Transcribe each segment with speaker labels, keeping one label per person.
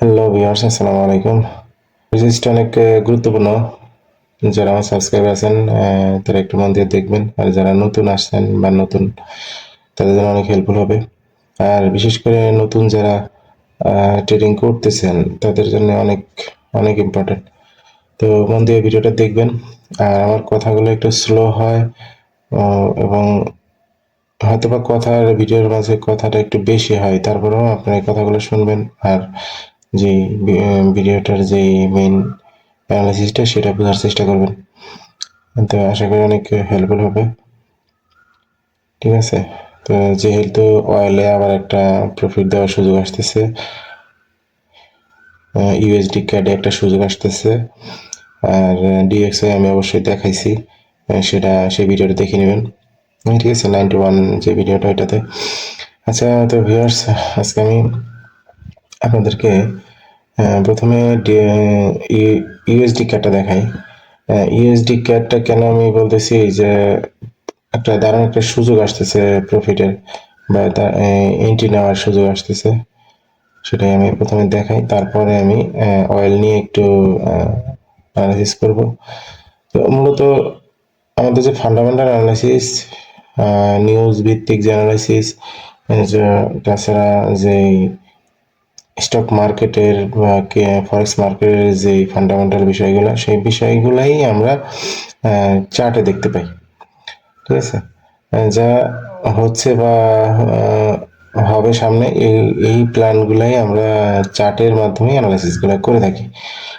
Speaker 1: Hello viewers আসসালামু আলাইকুম বিজনেসটা অনেক গুরুত্বপূর্ণ। যারা আমার সাবস্ক্রাইবার আছেন তারা একটু মন দিয়ে দেখবেন। আর যারা নতুন আসছেন বা নতুন, তাদের জন্য অনেক হেল্পফুল হবে। আর বিশেষ করে নতুন যারা ট্রেডিং করতেছেন, তাদের জন্য অনেক অনেক ইম্পর্টেন্ট তো মন দিয়ে ভিডিওটা দেখবেন। আর আমার কথাগুলো একটু স্লো হয় এবং হয়তোবা কথার, ভিডিওর মাঝে কথাটা একটু বেশি হয়, তারপরেও আপনার কথাগুলো শুনবেন। আর যে ভিডিওটার যে মেইন অ্যানালাইসিসটা সেটা বোঝার চেষ্টা করবেন। তো আশা করি অনেক হেল্পফুল হবে। ঠিক আছে? তো যেহেতু অয়েলে আবার একটা প্রফিট দেওয়ার সুযোগ আসতেছে ইউএসডি ক্যাডে একটা সুযোগ আসতেছে, আর ডিএক্সআই আমি অবশ্যই দেখাইছি সেটা সেই ভিডিওটা দেখে নেবেন। ঠিক আছে? নাইনটি ওয়ান যে ভিডিওটা ওইটাতে। আচ্ছা তো ভিউয়ার্স আজকে আমি আপনাদেরকে প্রথমে ইউএসডি ক্যাটটা দেখাই। ইউএসডি ক্যাটটা কেন আমি বলতেছি যে, একটা দারুণ একটা সুযোগ আসতেছে প্রফিটের বা এন্ট্রি নেওয়ার সুযোগ আসতেছে। সেটাই আমি প্রথমে দেখাই, তারপরে আমি অয়েল নিয়ে একটু অ্যানালাইসিস করব। তো মূলত আমাদের যে ফান্ডামেন্টাল অ্যানালাইসিস নিউজ ভিত্তিক যে অ্যানালাইসিস তাছাড়া যে স্টক মার্কেটের বা ফরেক্স মার্কেটের যে ফান্ডামেন্টাল বিষয়গুলো, সেই বিষয়গুলাই আমরা চার্টে দেখতে পাই। ঠিক আছে? যা হচ্ছে বা হবে সামনে। এই এই প্ল্যানগুলাই আমরা চার্টের মাধ্যমে অ্যানালাইসিসগুলো করে থাকি।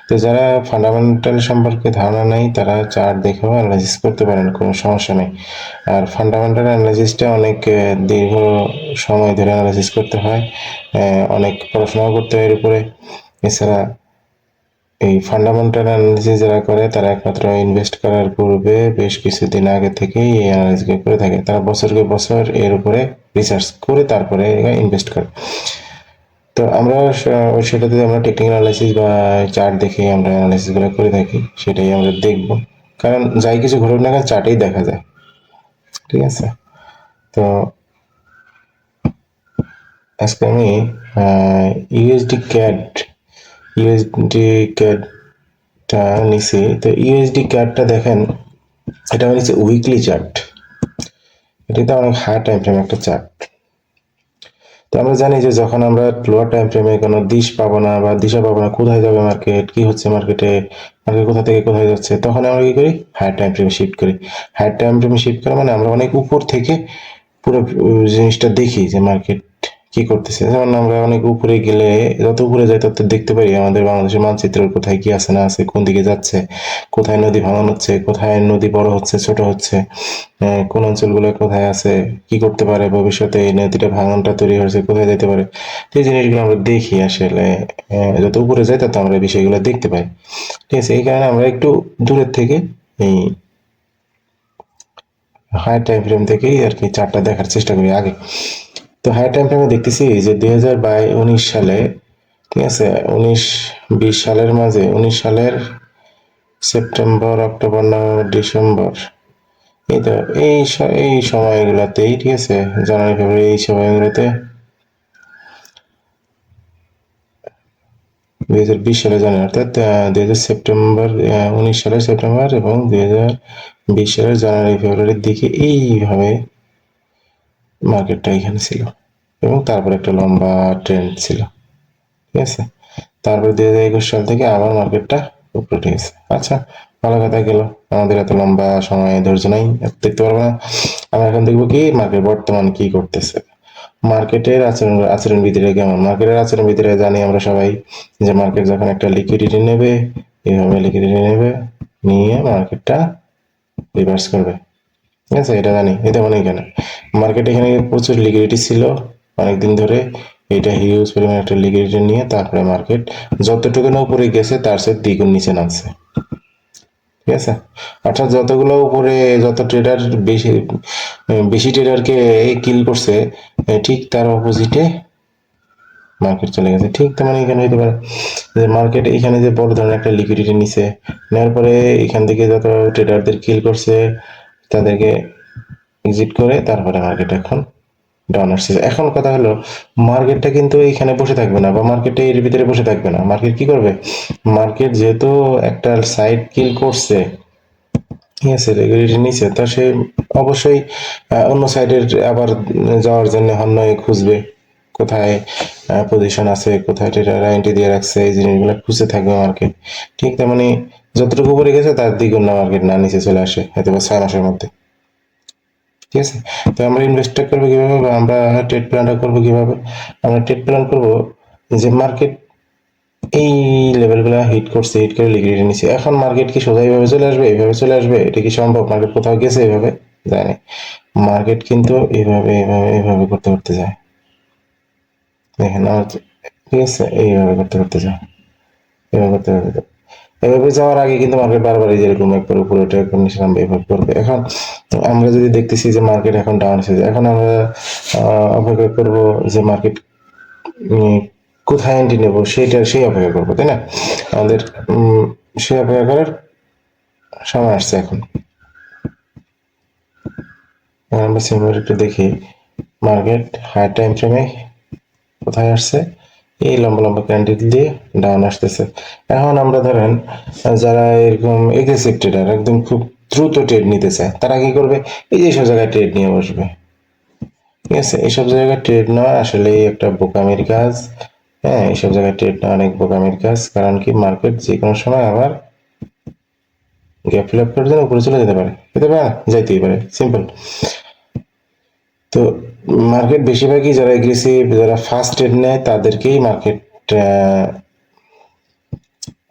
Speaker 1: তো যারা ফান্ডামেন্টাল সম্পর্কে ধারণা নেই, তারা চার্ট দেখেও অ্যানালাইসিস করতে পারেন, কোনো সমস্যা নেই। আর ফান্ডামেন্টাল অ্যানালাইসিসটা অনেক দীর্ঘ সময় ধরে অ্যানালাইসিস করতে হয়। অনেক পড়াশোনাও করতে হয় এর উপরে। এছাড়া এই ফান্ডামেন্টাল অ্যানালিসিস যারা করে, তারা একমাত্র ইনভেস্ট করার পূর্বে বেশ কিছুদিন আগে থেকেই এই অ্যানালিসিস করে থাকে। তারা বছরকে বছর এর উপরে রিসার্চ করে তারপরে ইনভেস্ট করে। তো আমরা সেটাতে আমরা টেকনিক্যাল অ্যানালাইসিস বা চার্ট দেখে আমরা অ্যানালাইসিসগুলো করে থাকি, সেটাই আমরা দেখব। কারণ যাই কিছু ঘটুক না কেন চার্টেই দেখা যায়। ঠিক আছে? তো আজকে আমি ইউএসডি ক্যাড ইউএসডি ক্যাডটা নিছি। তো ইউএসডি ক্যাডটা দেখেন, এটা নিচে উইকলি চার্ট এটা তো অনেক হাই টাইম ফ্রেম একটা চার্ট তো আমরা জানি যে যখন আমরা লোয়ার টাইম ফ্রেমে কোনো দিশ পাবো না বা দিশা পাবো না, কোথায় যাবে মার্কেট কি হচ্ছে মার্কেটে মার্কেট কোথা থেকে কোথায় যাচ্ছে, তখন আমরা কি করি? হাই টাইম ফ্রেমে শিফট করি। হাই টাইম ফ্রেমে শিফট করা মানে আমরা অনেক উপর থেকে পুরো জিনিসটা দেখি যে মার্কেট কি করতেছে? যেমন আমরা অনেক উপরে গেলে যত উপরে যাই তত দেখতে পারি আমাদের বাংলাদেশের মানচিত্র, কোথায় কি আছে না আছে, কোন দিকে যাচ্ছে, কোথায় নদী ভাঙন হচ্ছে, কোথায় নদী বড় হচ্ছে, ছোট হচ্ছে কোন অঞ্চলগুলো কোথায় আছে, কি করতে পারে, ভবিষ্যতে এই নদীটা ভাঙনটা তৈরি হয়েছে, কোথায় যেতে পারে এই জিনিসগুলো আমরা দেখি আসলে যত উপরে যাই তত আমরা বিষয়গুলো দেখতে পাই। ঠিক আছে, এই কারণে আমরা একটু দূরের থেকে এই হাই টাইম ফ্রেম থেকেই আর কি চারটা দেখার চেষ্টা করি আগে। তো হাই টাইম ফ্রেমে দেখতেছি যে দুই হাজার বাই উনিশ সালে, ঠিক আছে, উনিশ বিশ সালের মাঝে, উনিশ সালের সেপ্টেম্বর, অক্টোবর, নভেম্বর, ডিসেম্বর, এই তো, এই এই সময়গুলোতেই, ঠিক আছে, জানুয়ারি, ফেব্রুয়ারি, এই সময়গুলোতে দুই হাজার বিশ সালে জানুয়ারি, অর্থাৎ দুই হাজার সেপ্টেম্বর উনিশ সালের সেপ্টেম্বর এবং দুই হাজার বিশ সালের জানুয়ারি, ফেব্রুয়ারির দিকে এইভাবে মার্কেটটা এখানে ছিল এবং তারপর একটা লম্বা ট্রেন্ড ছিল, ঠিক আছে? তারপর দুই হাজার একুশ সাল থেকে আবার মার্কেটটা উপরে উঠে আচ্ছা ভালো কথা গেল। আমাদের এত লম্বা সময় ধৈর্য নাই দেখতে পারব না। আমরা এখন দেখব কি মার্কেট বর্তমান কি করতেছে। মার্কেটের আচরণ আচরণ বিধিটা কেমন? মার্কেটের আচরণ বিধিটা জানি আমরা সবাই, যে মার্কেট যখন একটা লিকুইডিটি নেবে এইভাবে লিকুইডিটি নেবে, নিয়ে মার্কেটটা রিভার্স করবে। ঠিক আছে, এটা জানি, এটা মনে কেন মার্কেট এখানে প্রচুর লিকুইডিটি ছিল অনেকদিন ধরে। এটা হিউজ পরিমাণ একটা লিকুইডিটি নিয়ে তারপরে মার্কেট যতটুকু না উপরে গেছে, তার সাথে দ্বিগুণ নিচে নামছে। ঠিক আছে? অর্থাৎ যতগুলো উপরে, যত ট্রেডার বেশি বেশি ট্রেডারকে কিল করছে ঠিক তার অপোজিটে মার্কেট চলে গেছে। ঠিক তেমন এখানে হইতে পারে যে মার্কেট এখানে যে বড় ধরনের একটা লিকুইডিটি নিছে, নেওয়ার পরে এখান থেকে যত ট্রেডারদের কিল করছে তাদেরকে এক্সিট করে তারপরে মার্কেট এখন ডাউন আসছে এখন কথা হলো মার্কেটটা কিন্তু এইখানে বসে থাকবে না বা মার্কেটে এর ভিতরে বসে থাকবে না। মার্কেট কি করবে? মার্কেট যেহেতু একটা সাইড কিল করছে, ঠিক আছে রেগুলেটর নিচে তা সে অবশ্যই অন্য সাইডের আবার যাওয়ার জন্য হন্যয় খুঁজবে। কোথায় পজিশন আছে, কোথায় ট্রেডাররা এন্ট্রি দিয়ে রাখছে, এই জিনিসগুলো খুঁজে থাকবে মার্কেট ঠিক তেমনি যতটুকু উপরে গেছে তার দ্বিগুণ মার্কেট না নিচে চলে আসে হয়তো বা ছয় মাসের মধ্যে। ঠিক আছে? তো আমরা ইনভেস্টটা করব কীভাবে? বা আমরা ট্রেড প্ল্যানটা করব কীভাবে? আমরা ট্রেড প্ল্যান করব যে মার্কেট এই লেভেলগুলো হিট করছে হিট করে লিকুইডিটি নিচ্ছে এখন মার্কেট কি সোজা এইভাবে চলে আসবে, এইভাবে চলে আসবে? এটা কি সম্ভব? মার্কেট কোথাও গেছে এইভাবে? জানি। মার্কেট কিন্তু এইভাবে এইভাবে এইভাবে করতে করতে যায়। দেখেন, আমার ঠিক আছে, এইভাবে করতে করতে যায়। এইভাবে করতে করতে যায়। এভাবে যাওয়ার আগে কিন্তু মার্কেট বারবার এই যেরকম একবার উপরে ওঠে একবার নিচে নামবে, এভাবে করবে। এখন আমরা যদি দেখতেছি যে মার্কেট এখন ডাউন এসেছে, এখন আমরা অপেক্ষা করব যে মার্কেট কোথায় এন্ট্রি নেব সেইটা সেই অপেক্ষা করব, তাই না? আমাদের সেই অপেক্ষা করার সময় আসছে এখন। আমরা সিম্বল একটু দেখি মার্কেট হাই টাইম ফ্রেমে কোথায় আসছে? এই লম্বা লম্বা ক্যান্ডেল দিয়ে ডাউন আসতেছে। এখন আমরা ধরেন, যারা এরকম এগ্রেসিভ ট্রেডার একদম খুব দ্রুত ট্রেড নিতে চায়, তারা কি করবে? এই যে সব জায়গায় ট্রেড নিয়ে বসবে। ঠিক আছে? এইসব জায়গায় ট্রেড নেওয়া আসলে একটা বোকামির কাজ। হ্যাঁ এইসব জায়গায় ট্রেড নেওয়া অনেক বোকামির কাজ। কারণ কি? মার্কেট যে কোনো সময় আবার গ্যাপ ফিল আপ জন্য উপরে চলে যেতে পারে। যেতে পারে যাইতেই পারে। সিম্পল তো মার্কেট বেশিরভাগই যারা এগ্রেসিভ যারা ফার্স্ট ট্রেড নেয়, তাদেরকেই মার্কেট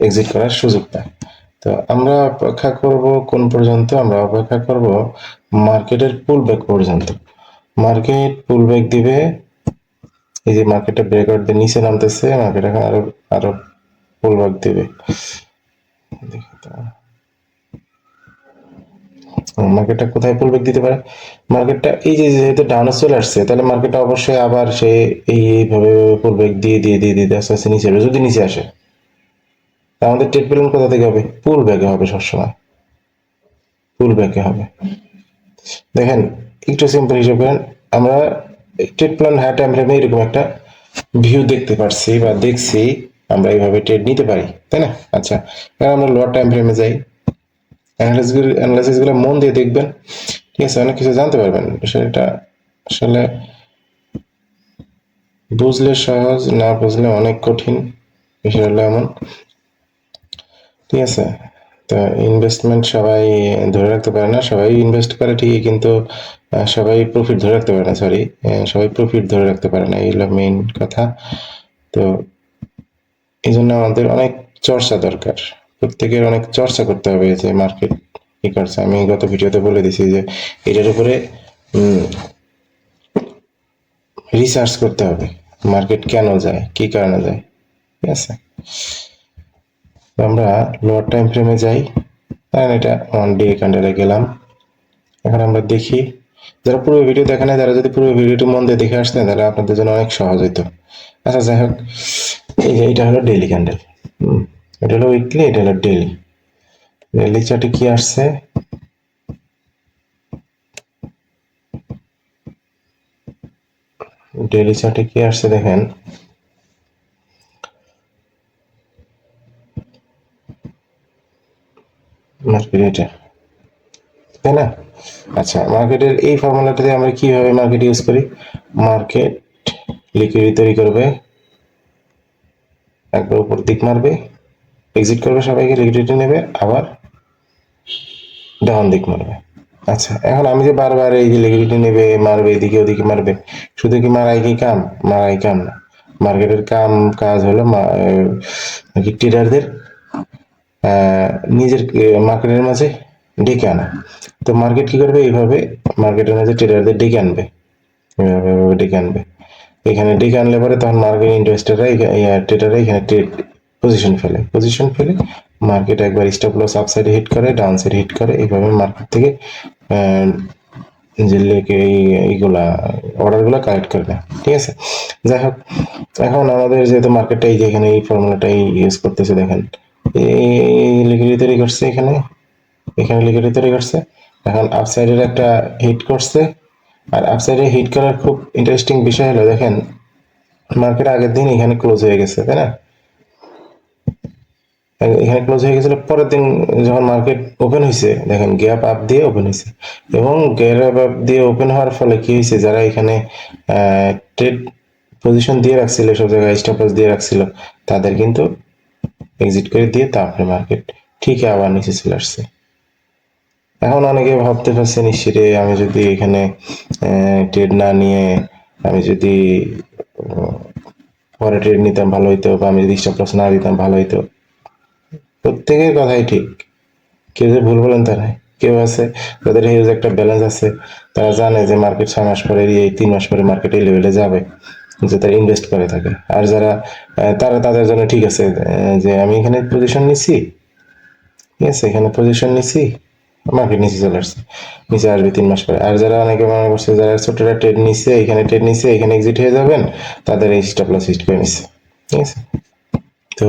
Speaker 1: এক্সিট করার সুযোগ পায়। তো আমরা অপেক্ষা করব কোন পর্যন্ত? আমরা অপেক্ষা করব মার্কেটের পুল ব্যাক পর্যন্ত। মার্কেট পুল ব্যাক দিবে, এই যে মার্কেটে ব্রেকআউট দিয়ে নিচে নামতেছে মার্কেট এখন আরও আরও পুল ব্যাক দিবে। দেখি। মার্কেটটা কোথায় পুল দিতে পারে? মার্কেটটা এই যে যেহেতু ডাউনে চলে আসছে, তাহলে মার্কেটটা অবশ্যই আবার সে এই এইভাবে পুল দিয়ে দিয়ে দিয়ে দিয়ে আস্তে আস্তে নিচে যদি নিচে আসে আমাদের ট্রেড প্ল্যান কোথা থেকে হবে? পুল ব্যাকে হবে সবসময়। পুল ব্যাকে হবে। দেখেন, একটু সিম্পল হিসেবে করেন আমরা ট্রেড প্ল্যান হাই টাইম ফ্রেমে এরকম একটা ভিউ দেখতে পারছি বা দেখছি, আমরা এইভাবে ট্রেড নিতে পারি, তাই না? আচ্ছা আমরা লোয়ার টাইম ফ্রেমে যাই। অ্যানালাইসিসগুলো মন দিয়ে দেখবেন। ঠিক আছে, অনেক কিছু জানতে পারবেন। বিষয়টা আসলে বুঝলে সহজ, না বুঝলে অনেক কঠিন। বিষয় হলো এমন। ঠিক আছে, তো ইনভেস্টমেন্ট সবাই ধরে রাখতে পারে না। সবাই ইনভেস্ট করে ঠিকই, কিন্তু সবাই প্রফিট ধরে রাখতে পারে না সরি সবাই প্রফিট ধরে রাখতে পারে না এই হলো মেইন কথা। তো এই জন্য আমাদের অনেক চর্চা দরকার। প্রত্যেকের অনেক চর্চা করতে হবে যে মার্কেট কি করছে। আমি গত ভিডিওতে বলে দিছি যে এটার উপরে রিসার্চ করতে হবে। মার্কেট কেন যায়? কি কারণে যায়? ঠিক আছে? আমরা লোয়ার টাইম ফ্রেমে যাই। কারণ এটা ওয়ান ডে ক্যান্ডেলে গেলাম। এখন আমরা দেখি, যারা পুরো ভিডিও দেখে না যারা যদি পুরো ভিডিওটি মন দিয়ে দেখে আসতেন, তাহলে আপনাদের জন্য অনেক সহজ হতো আচ্ছা যাই হোক, এই যে এটা হলো ডেইলি ক্যান্ডেল এটা হলো উইকলি এটা হলো ডেইলি ডেইলি চার্টে কি আসছে? ডেইলি চার্টে কি আসছে দেখেন। মার্কেট তাই না? আচ্ছা মার্কেটের এই ফর্মুলাটাতে আমরা কীভাবে মার্কেট ইউজ করি? মার্কেট লিকুইডিটি তৈরি করবে। একবার উপর দিক মারবে। এক্সিট করবে সবাইকে লিকুইডিটি নেবে, আবার ডাউন দিক মারবে। আচ্ছা এখন আমি যে বারবার এই যে লিকুইডিটি নেবে, মারবে, এদিকে ওদিকে মারবে, শুধু কি মারাই কি কাম? মারাই কাম না। মার্কেটের কাম, কাজ হলো মা- কি ট্রেডারদের নিজের মার্কেটের মাঝে ডেকে আনা। তো মার্কেট কি করবে? এইভাবে মার্কেটের মাঝে ট্রেডারদের ডেকে আনবে। এভাবে ডেকে আনবে। এখানে ডেকে আনলে পরে তখন মার্কেট ইনভেস্টাররা ট্রেডাররা এখানে পজিশন ফেলে। পজিশন ফেলে মার্কেট একবার স্টপ লস আপ সাইডে হিট করে ডাউন সাইডে হিট করে, এইভাবে মার্কেট থেকে যে লেকে এই- এইগুলা অর্ডারগুলো কালেক্ট করে নেয় ঠিক আছে? যাই হোক, এখন আমাদের যেহেতু মার্কেটটা এই যে এখানে এই ফর্মুলাটাই ইউজ করতেছে, দেখেন। এই লিকুইডিটি তৈরি করছে এখানে। এখানে লিকুইডিটি তৈরি করছে। এখন আপসাইডের একটা হিট করছে। আর আপসাইডে হিট করার খুব ইন্টারেস্টিং বিষয় হলো, দেখেন মার্কেট আগের দিন এখানে ক্লোজ হয়ে গেছে, তাই না? এখানে ক্লোজ হয়ে গেছিল। পরের দিন যখন মার্কেট ওপেন হয়েছে দেখেন গ্যাপ আপ দিয়ে ওপেন হয়েছে এবং গ্যাপ আপ দিয়ে ওপেন হওয়ার ফলে কি হয়েছে যারা এখানে ট্রেড পজিশন দিয়ে রাখছিল, সব জায়গায় স্টপ লস দিয়ে রাখছিল, তাদের কিন্তু এক্সিট করে দিয়ে তারপরে মার্কেট ঠিক আবার নিচে চলে আসছে। এখন অনেকে ভাবতে পারছে নিশ্চিতে আমি যদি এখানে ট্রেড না নিয়ে, আমি যদি পরে ট্রেড নিতাম ভালো হইতো বা আমি যদি স্টপ লস না দিতাম ভালো হইতো। প্রত্যেকের কথাই ঠিক। কেউ যে ভুল বলেন তারা কেউ আছে যাদের হিউজ একটা ব্যালেন্স আছে, তারা জানে যে মার্কেট ছয় মাস পরে এই তিন মাস পরে মার্কেট এই লেভেলে যাবে, যে তারা ইনভেস্ট করে থাকে। আর যারা তারা তাদের জন্য ঠিক আছে যে আমি এখানে পজিশন নিছি। ঠিক আছে, এখানে পজিশন নিছি মার্কেট নিচে চলে আসছে, নিচে আসবে তিন মাস পরে। আর যারা অনেকে মনে করছে যারা ছোটরা ট্রেড নিচ্ছে এখানে ট্রেড নিচ্ছে এখানে এক্সিট হয়ে যাবেন, তাদের এই স্টপ লস হিট করে নিচ্ছে ঠিক আছে? তো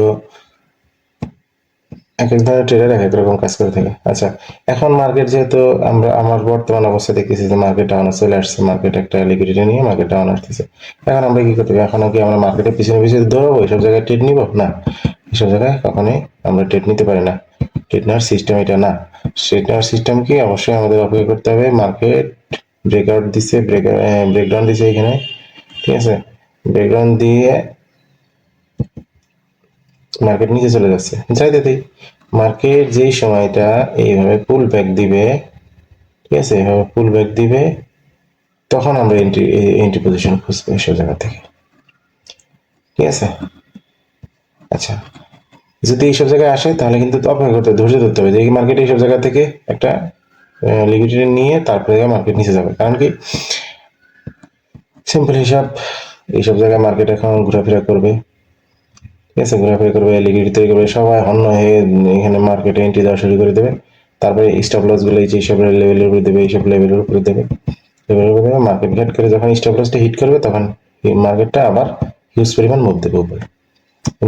Speaker 1: এক এক ধরনের ট্রেডার এক এক রকম কাজ করে থাকে। আচ্ছা এখন মার্কেট যেহেতু আমরা, আমার বর্তমান অবস্থা দেখতেছি যে মার্কেট ডাউনে চলে আসছে মার্কেট একটা লিকুইডিটি নিয়ে মার্কেট ডাউন আসতেছে। এখন আমরা কি করতে হবে এখন কি আমরা মার্কেটের পিছনে পিছনে দৌড়াবো? এইসব জায়গায় ট্রেড নিব? না। এসব জায়গায় কখনোই আমরা ট্রেড নিতে পারি না। ট্রেড নেওয়ার সিস্টেম এটা না। ট্রেড নেওয়ার সিস্টেম কি? অবশ্যই আমাদের অপেক্ষা করতে হবে। মার্কেট ব্রেকআউট দিচ্ছে ব্রেক ব্রেকডাউন দিচ্ছে এখানে। ঠিক আছে? ব্রেকডাউন দিয়ে মার্কেট নিচে চলে যাচ্ছে। যাইতে দিই মার্কেট যেই সময়টা এইভাবে পুল ব্যাক দিবে, ঠিক আছে? এইভাবে পুল ব্যাক দিবে, তখন আমরা এন্ট্রি এন্ট্রি পজিশন খুঁজবো এসব জায়গা থেকে। ঠিক আছে? আচ্ছা যদি এইসব জায়গায় আসে, তাহলে কিন্তু অপেক্ষা করতে ধৈর্য ধরতে হবে। যে মার্কেট এইসব জায়গা থেকে একটা লিকুইডিটি নিয়ে তারপরে মার্কেট নিচে যাবে। কারণ কি? সিম্পল হিসাব, এইসব জায়গায় মার্কেট এখন ঘোরাফেরা করবে। ঠিক আছে করবে লিকুইডিটি তৈরি করবে, সবাই হন্য হয়ে এখানে মার্কেটে এন্ট্রি দেওয়া শুরু করে দেবে। তারপরে স্টপ লসগুলো এই যে লেভেলের উপরে দেবে, এইসব লেভেলের উপরে দেবে। লেভেলের উপরে দেবে মার্কেট হিট করে যখন স্টপ লসটা হিট করবে, তখন মার্কেটটা আবার হিউজ পরিমাণ মুভ দেবে উপরে।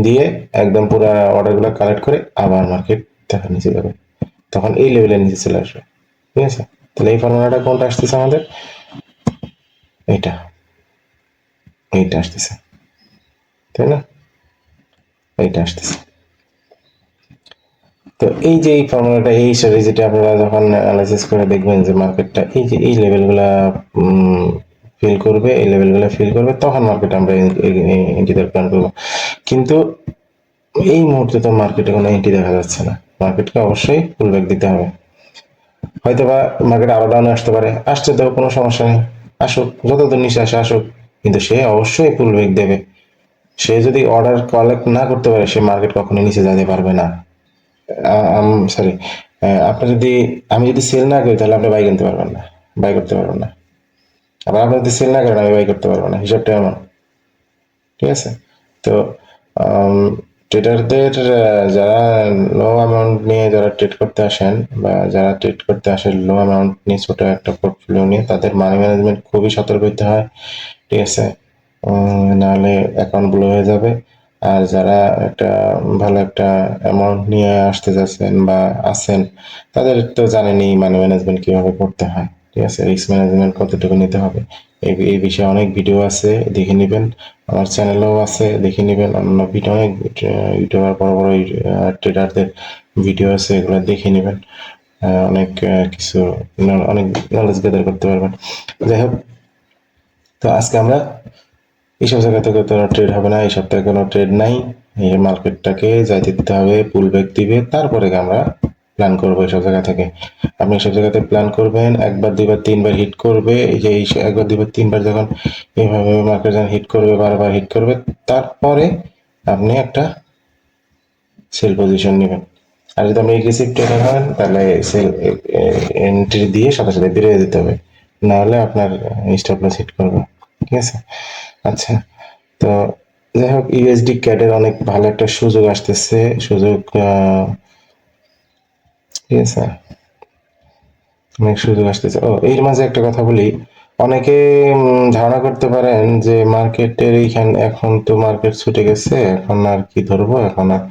Speaker 1: দিয়ে একদম পুরো অর্ডারগুলো কালেক্ট করে আবার মার্কেট তখন নিচে যাবে। তখন এই লেভেলের নিচে চলে আসবে। ঠিক আছে? তাহলে এই ফর্মুলাটা কোনটা আসতেছে আমাদের? এইটা। এইটা আসতেছে। তাই না? এইটা আসতেছে। তো এই যে এই ফর্মুলাটা, এই স্ট্র্যাটেজিটা আপনারা যখন অ্যানালাইসিস করে দেখবেন যে মার্কেটটা এই যে এই লেভেলগুলা ফিল করবে, এই লেভেলগুলো ফিল করবে, তখন মার্কেট আমরা এন্ট্রিদের প্ল্যান করব। কিন্তু এই মুহূর্তে তো মার্কেটে কোনো এন্ট্রি দেখা যাচ্ছে না। মার্কেটকে অবশ্যই পুলব্যাক দিতে হবে। হয়তো বা মার্কেট আরও ডাউনে আসতে পারে। আসতে তো কোনো সমস্যা নেই। আসুক, যতদূর নিচে আসে আসুক, কিন্তু সে অবশ্যই পুলব্যাক দেবে। সে যদি অর্ডার কালেক্ট না করতে পারে, সে মার্কেট কখনো নিচে যেতে পারবে না। সরি আপনি যদি, আমি যদি সেল না করি, তাহলে আপনি বাই কিনতে পারবেন না। বাই করতে পারবেন না। আবার আপনি যদি সেল না করেন, আমি বাই করতে পারব না। হিসাবটা এমন। ঠিক আছে? তো ট্রেডারদের যারা লো অ্যামাউন্ট নিয়ে যারা ট্রেড করতে আসেন বা যারা ট্রেড করতে আসেন লো অ্যামাউন্ট নিয়ে ছোটো একটা পোর্টফোলিও নিয়ে, তাদের মানি ম্যানেজমেন্ট খুবই সতর্ক হতে হয়। ঠিক আছে? নাহলে অ্যাকাউন্ট ব্লো হয়ে যাবে। আর যারা একটা ভালো একটা অ্যামাউন্ট নিয়ে আসতে যাচ্ছেন বা আছেন, তাদের তো জানেনই মানি ম্যানেজমেন্ট কীভাবে করতে হয়। ঠিক আছে? রিস্ক ম্যানেজমেন্ট কতটুকু নিতে হবে? এই এই বিষয়ে অনেক ভিডিও আছে, দেখে নেবেন। আমার চ্যানেলেও আছে, দেখে নেবেন। অন্য ভিডিও অনেক ইউটিউবার বড় বড় ট্রেডারদের ভিডিও আছে, এগুলো দেখে নেবেন। অনেক কিছু অনেক নলেজ গেদার করতে পারবেন। যাই হোক, তো আজকে আমরা এইসব জায়গা থেকে তো ট্রেড হবে না, এই সপ্তাহে কোনো ট্রেড নাই। এই মার্কেটটাকে যাইতে দিতে হবে পুল ব্যাক দিবে, তারপরে আমরা প্ল্যান করব এইসব জায়গা থেকে। আপনি এইসব জায়গাতে প্ল্যান করবেন, একবার, দুইবার, তিনবার হিট করবে, এই যে একবার, দুইবার, তিনবার যখন এইভাবে মার্কেট যখন হিট করবে, বারবার হিট করবে, তারপরে আপনি একটা সেল পজিশন নেবেন। আর যদি আপনি এগ্রেসিভ ট্রেডার হন, তাহলে সেল এন্ট্রি দিয়ে সাথে সাথে বেরিয়ে দিতে হবে। নাহলে আপনার স্টপ লস হিট করবে। ঠিক আছে? আচ্ছা তো যাই হোক ইউএসডি ক্যাডের অনেক ভালো একটা সুযোগ আসতেছে। সুযোগ ঠিক আছে? অনেক সুযোগ আসতেছে। ও, এর মাঝে একটা কথা বলি। অনেকে ধারণা করতে পারেন যে মার্কেটের এইখান, এখন তো মার্কেট ছুটে গেছে, এখন আর কি ধরবো, এখন আর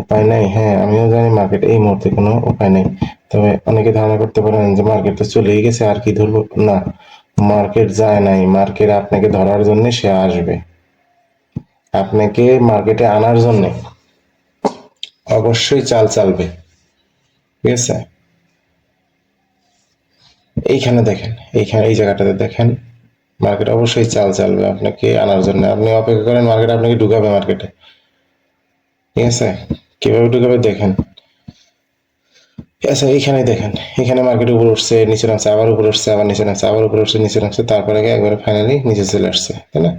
Speaker 1: উপায় নাই। হ্যাঁ আমিও জানি মার্কেট এই মুহূর্তে কোনো উপায় নেই। তবে অনেকে ধারণা করতে পারেন যে মার্কেট তো চলেই গেছে, আর কি ধরবো? না। মার্কেট যায় নাই, মার্কেট আপনাকে ধরার জন্য সে আসবে। আপনাকে মার্কেটে আনার জন্য অবশ্যই চাল চালবে। ঠিক আছে? এইখানে দেখেন, এইখানে, এই জায়গাটাতে দেখেন, মার্কেট অবশ্যই চাল চালবে আপনাকে আনার জন্য। আপনি অপেক্ষা করেন, মার্কেট আপনাকে ঢুকাবে মার্কেটে। ঠিক আছে? কীভাবে ঢুকাবে দেখেন। আচ্ছা এইখানে দেখেন। এখানে মার্কেট উপরে উঠছে নিচে নামছে আবার উপরে উঠছে, আবার নিচে নামছে আবার উপরে উঠছে নিচে নামছে তারপরে একবারে ফাইনালি নিচে চলে আসছে, তাই না?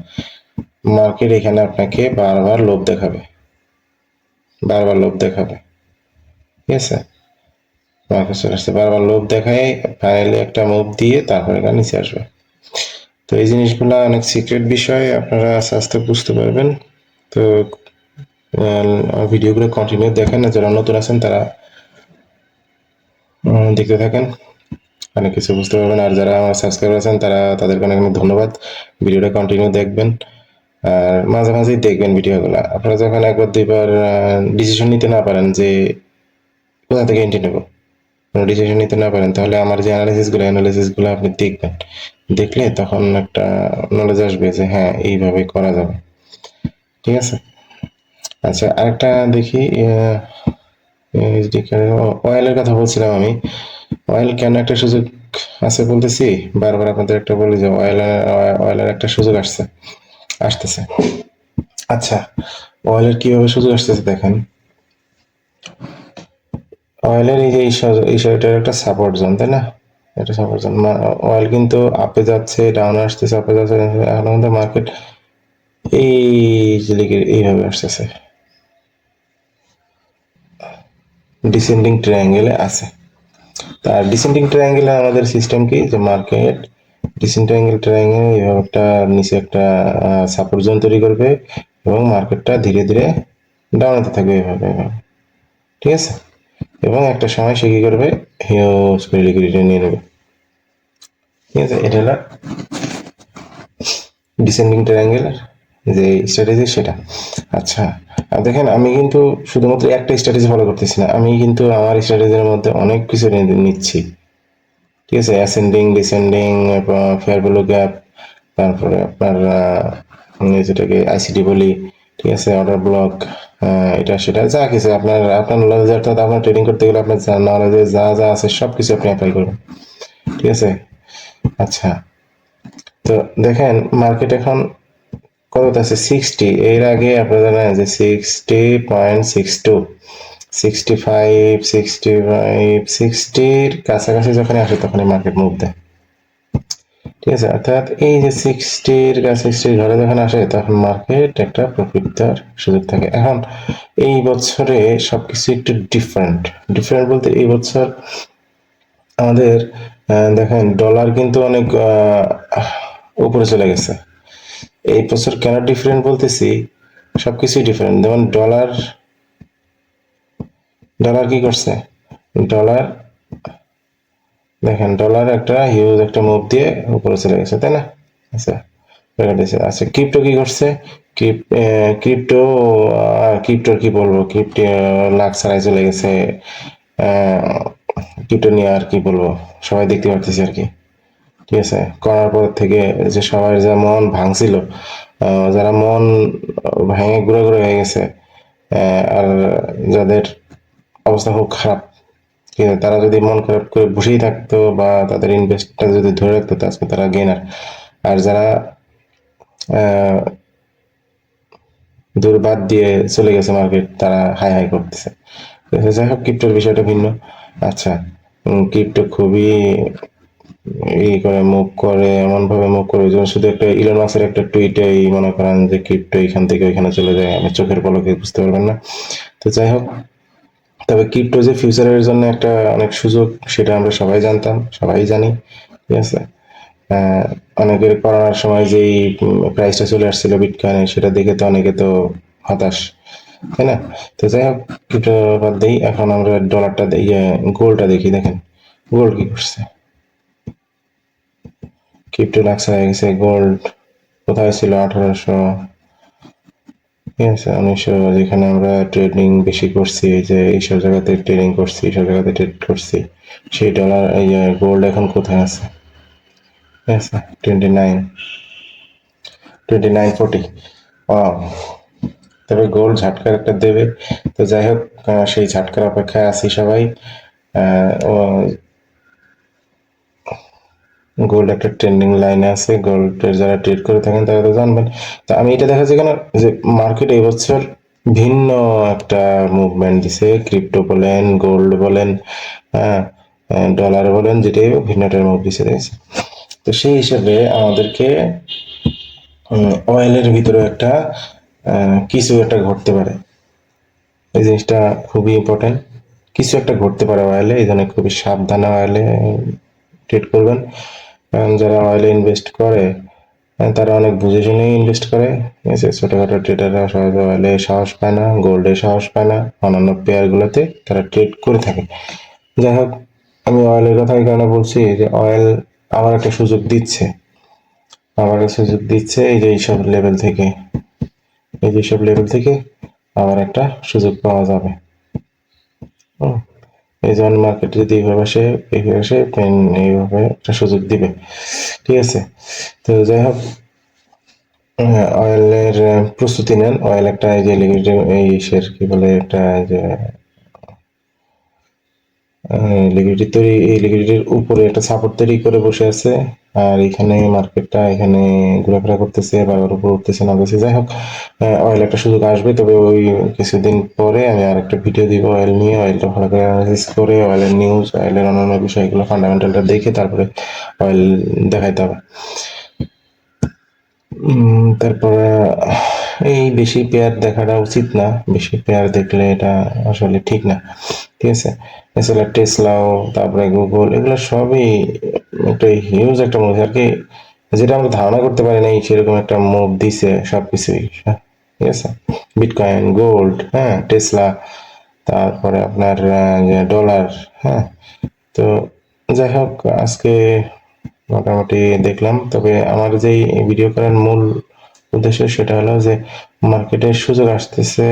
Speaker 1: মার্কেট এখানে আপনাকে বারবার লোভ দেখাবে। বারবার লোভ দেখাবে। ঠিক আছে? মার্কেট চলে আসছে, বারবার লোভ দেখায় ফাইনালি একটা মুভ দিয়ে তারপরে এখানে নিচে আসবে। তো এই জিনিসগুলো অনেক সিক্রেট বিষয়, আপনারা আস্তে আস্তে বুঝতে পারবেন। তো ভিডিওগুলো কন্টিনিউ দেখেন, যারা নতুন আছেন তারা দেখতে থাকেন। অনেক কিছু বুঝতে পারবেন। আর যারা আমার সাবস্ক্রাইবার আছেন, তারা তাদেরকে অনেক অনেক ধন্যবাদ। ভিডিওটা কন্টিনিউ দেখবেন। আর মাঝে মাঝেই দেখবেন ভিডিওগুলো। আপনারা যখন একবার দুইবার ডিসিশন নিতে না পারেন যে কোথা থেকে এন্ট্রি নেব, কোনো ডিসিশন নিতে না পারেন, তাহলে আমার যে অ্যানালিসিসগুলো অ্যানালিসিসগুলো আপনি দেখবেন। দেখলে তখন একটা নলেজ আসবে যে হ্যাঁ এইভাবে করা যাবে। ঠিক আছে? আচ্ছা আরেকটা দেখি অয়েলের কথা বলছিলাম আমি। অয়েল কেন একটা সুযোগ আছে বলতেছি? বারবার আপনাদের একটা বলি যে অয়েলের অয়েলের একটা সুযোগ আসছে, আসতেছে। আচ্ছা অয়েলের কীভাবে সুযোগ আসতেছে দেখেন। অয়েলের এই যে এই স- একটা সাপোর্ট জোন তাই না? এটা সাপোর্ট জোন অয়েল কিন্তু আপে যাচ্ছে ডাউন আসতেছে আপে যাচ্ছে, এখন কিন্তু মার্কেট এই এইভাবে আসতেছে। ডিসেন্ডিং ট্রায়াঙ্গেলে আছে। তার ডিসেন্ডিং ট্রায়াঙ্গেলে আমাদের সিস্টেম কি? যে মার্কেট ডিসেন্ডিং ট্রায়াঙ্গেল এইভাবে একটা নিচে একটা সাপোর্ট জোন তৈরি করবে এবং মার্কেটটা ধীরে ধীরে ডাউনেতে থাকবে এইভাবে। ঠিক আছে? এবং একটা সময় সে কি করবে? হিউজ করে লিকুইডিটি নিয়ে নেবে। ঠিক আছে? এটা হলো ডিসেন্ডিং ট্রায়াঙ্গেল যে স্ট্র্যাটেজি সেটা। আচ্ছা দেখেন আমি কিন্তু শুধুমাত্র একটা স্ট্র্যাটেজি ফলো করতেছি না, আমি কিন্তু আমার স্ট্র্যাটেজির মধ্যে অনেক কিছু নিচ্ছি। ঠিক আছে ascending descending fair value gap তারপরে আপনার যেটাকে আইসিটি বলি, ঠিক আছে অর্ডার ব্লক এটা সেটা, যা কিছু আপনার আপনার নলেজ অর্থাৎ আপনার ট্রেডিং করতে গেলে আপনার যা নলেজে যা যা আছে সব কিছু আপনি অ্যাপ্লাই করবেন। ঠিক আছে? আচ্ছা তো দেখেন মার্কেট এখন কত আছে? সিক্সটি এর আগে আপনারা জানেন যে sixty point six two sixty five sixty five সিক্সটির কাছাকাছি যখন আসে তখনই মার্কেট মুভ দেয়। ঠিক আছে? অর্থাৎ এই যে সিক্সটির কাছে সিক্সটির ঘরে যখন আসে তখন মার্কেট একটা প্রফিট সুযোগ থাকে। এখন এই বছরে সবকিছু একটু ডিফারেন্ট ডিফারেন্ট বলতে এই বছর আমাদের দেখেন ডলার কিন্তু অনেক উপরে চলে গেছে। এই বছর কেন ডিফারেন্ট বলতেছি? সবকিছুই ডিফারেন্ট যেমন ডলার ডলার কি করছে? ডলার দেখেন ডলার একটা হিউজ একটা মুভ দিয়ে উপরে চলে গেছে, তাই না? আচ্ছা আচ্ছা ক্রিপ্টো কি করছে? ক্রিপ্টো ক্রিপ্টোর কি বলব? ক্রিপ্টো লাখ ছাড়াই চলে গেছে। ক্রিপ্টো নিয়ে আর কি বলব? সবাই দেখতে পারতেছি আর কি। ঠিক আছে? করার পর থেকে যে সবার যে মন ভাঙছিল যারা মন ভেঙে গুঁড়ো গুঁড়ো হয়ে গেছে আর যাদের অবস্থা খুব খারাপ আছে? তারা যদি মন খারাপ করে বসেই থাকতো বা তাদের ইনভেস্টটা যদি ধরে রাখতো আজকে তারা গেনার আর যারা আহ, দূর বাদ দিয়ে চলে গেছে মার্কেট তারা হাই হাই করতেছে। যাই হোক ক্রিপ্টোর বিষয়টা ভিন্ন। আচ্ছা ক্রিপ্টো খুবই ই করে মুভ করে এমন ভাবে মুভ করে যেমন শুধু একটা ইলন মাসের একটা টুইটেই মনে করেন যে ক্রিপ্টো এখান থেকে ওইখানে চলে যায়, আমি চোখের পলকে বুঝতে পারবেন না। তো যাই হোক, তবে ক্রিপ্টো যে ফিউচারের জন্য একটা অনেক সুযোগ, সেটা আমরা সবাই জানতাম, সবাই জানি, ঠিক আছে? অনেকের করোনার সময় যেই প্রাইসটা চলে আসছিল বিটকয়েনের সেটা দেখে তো অনেকে তো হতাশ, তাই না? তো যাই হোক ক্রিপ্টো বাদ দিই, এখন আমরা ডলারটা ইয়ে গোল্ডটা দেখি, দেখেন গোল্ড কি করছে? ক্রিপ্টো লাক্স হয়ে গেছে গোল্ড কোথায় ছিল? আঠারোশো, ঠিক আছে, উনিশশো, যেখানে আমরা ট্রেডিং বেশি করছি, এই যে এইসব জায়গাতে ট্রেডিং করছি, এইসব জায়গাতে ট্রেড করছি, সেই ডলার এই গোল্ড এখন কোথায় আছে? ঠিক আছে twenty nine twenty nine forty তবে গোল ঝাটকার একটা দেবে, তো যাই হোক সেই ঝাটকার অপেক্ষায় আছি সবাই গোল্ড একটা ট্রেন্ডিং লাইনে আছে গোল্ডের যারা ট্রেড করে থাকেন তারা তো জানবেন। তো আমি এটা দেখা কেন? যে মার্কেট এবছর ভিন্ন একটা মুভমেন্ট দিছে ক্রিপ্টো বলেন গোল্ড বলেন হ্যাঁ ডলার বলেন, যেটাই একটা মুভ দিছে দেখেছি তো সেই হিসেবে আমাদেরকে অয়েলের ভিতরে একটা কিছু একটা ঘটতে পারে। এই জিনিসটা খুবই ইম্পর্টেন্ট কিছু একটা ঘটতে পারে অয়েলে এই জন্য খুবই সাবধানে অয়েলে ট্রেড করবেন। যারা অয়েলে ইনভেস্ট করে তারা অনেক বুঝে শুনেই ইনভেস্ট করে। আছে ছোটোখাটো ট্রেডাররা সহজে অয়েলে সাহস পায় না গোল্ডে সাহস পায় না, অন্যান্য পেয়ারগুলোতে তারা ট্রেড করে থাকে। যাই হোক, আমি অয়েলের কথা এই কারণে বলছি? যে অয়েল আবার একটা সুযোগ দিচ্ছে। একটা সুযোগ দিচ্ছে এই যে এইসব লেভেল থেকে। এই যে সব লেভেল থেকে আবার একটা সুযোগ পাওয়া যাবে। হুম। এই যেমন মার্কেট যদি এইভাবে আসে এইভাবে আসে পেন এইভাবে একটা সুযোগ দিবে। ঠিক আছে? তো যাই হোক অয়েলের প্রস্তুতি নেন। অয়েল একটা এই যে লিকুইড এই কি বলে, একটা যে লিকুইডিটি তৈরি, এই লিকুইডিটির উপরে একটা সাপোর্ট তৈরি করে বসে আছে। আর এখানে মার্কেটটা এখানে ঘোরাফেরা করতেছে, বারবার উপর উঠতেছে না উঠতেছে যাই হোক অয়েল একটা সুযোগ আসবে, তবে ওই কিছুদিন পরে আমি আর একটা ভিডিও দিব অয়েল নিয়ে। অয়েলটা ভালো করে অ্যানালাইসিস করে অয়েলের নিউজ অয়েলের অন্যান্য বিষয়গুলো ফান্ডামেন্টালটা দেখে তারপরে অয়েল দেখাইতে হবে। তারপরে এই বেশি পেয়ার দেখাটা উচিত না। বেশি পেয়ার দেখলে এটা আসলে ঠিক না। ঠিক আছে? এছাড়া টেসলাও তারপরে গুগল এগুলো সবই একটা হিউজ একটা মুভ আর কি, যেটা আমরা ধারণা করতে পারি না সেরকম একটা মুভ দিছে সব কিছুই ঠিক আছে? বিটকয়েন গোল্ড হ্যাঁ টেসলা তারপরে আপনার ডলার হ্যাঁ। তো যাই হোক, আজকে মোটামুটি দেখলাম। তবে আমার যেই ভিডিও করার মূল উদ্দেশ্য সেটা হলো যে মার্কেটের সুযোগ আসতেছে।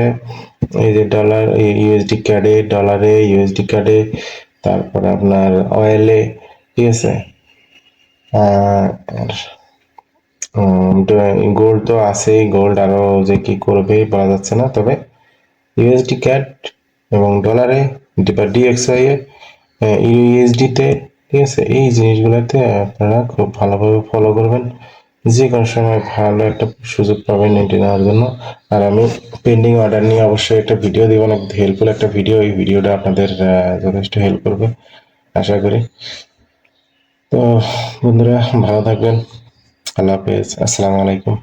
Speaker 1: এই যে ডলার ইউএসডি ক্যাডে ডলারে ইউএসডি ক্যাডে তারপর আপনার অয়েলে ঠিক আছে? গোল্ড তো আছেই গোল্ড আরও যে কি করবে বলা যাচ্ছে না, তবে ইউএসডি ক্যাট এবং ডলারে বা ডিএক্সআই এ ইউএসডিতে ঠিক আছে? এই জিনিসগুলোতে আপনারা খুব ভালোভাবে ফলো করবেন। যে কোনো সময় ভালো একটা সুযোগ পাবেন এটি নেওয়ার জন্য। আর আমি পেন্ডিং অর্ডার নিয়ে অবশ্যই একটা ভিডিও দিব, অনেক হেল্পফুল একটা ভিডিও এই ভিডিওটা আপনাদের যথেষ্ট হেল্প করবে, আশা করি। তো বন্ধুরা, ভালো থাকবেন। আল্লাহ হাফেজ। আসসালামু আলাইকুম।